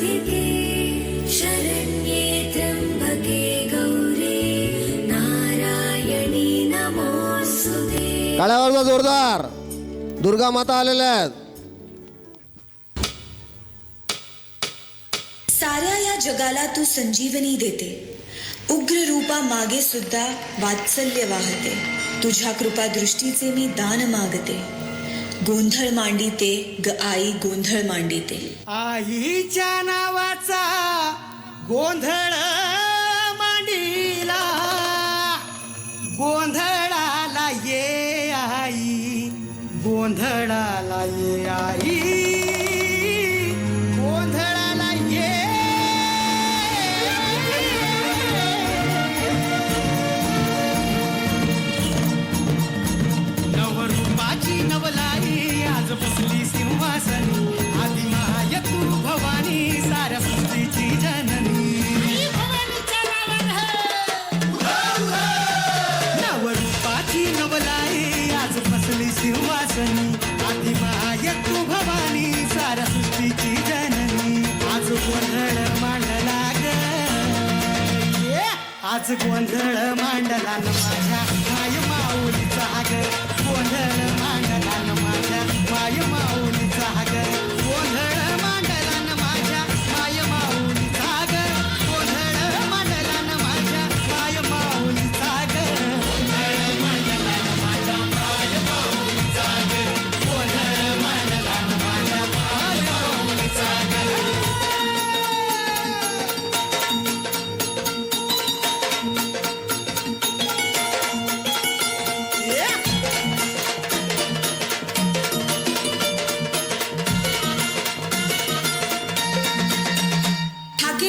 राधिके शरण्ये त्र्यम्बके गौरी नारायणी नमोऽस्तुते। काळ्यावर जा जोरदार. दुर्गा माता आलेल्या आहेत. साऱ्या या जगाला तू संजीवनी देते. उग्र रूपा मागे सुद्धा वात्सल्य वाहते. तुझ्या कृपा दृष्टीचे मी दान मागते. गोंधळ मांडिते ग आई गोंधळ मांडिते. आईच्या नावाचा गोंधळ मांडीला. गोंधळाला ये आई गोंधळाला ये आई. गोंधळाला नवरूपाची नवलाई गोंधळ मांडला माझ्या.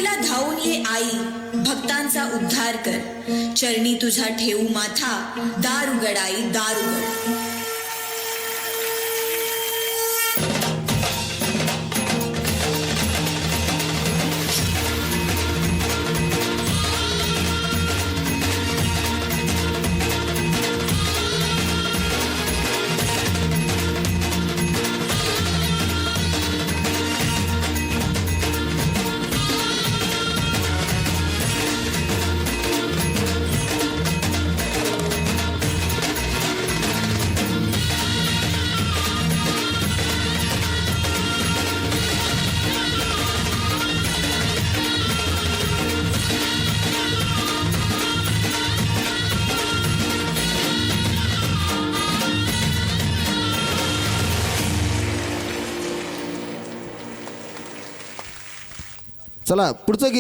मदतीला धावून ये आई. भक्तांचा उद्धार कर. चरणी तुझा ठेवू माथा. दार उघड आई दार उघड चला पुढचं गीत.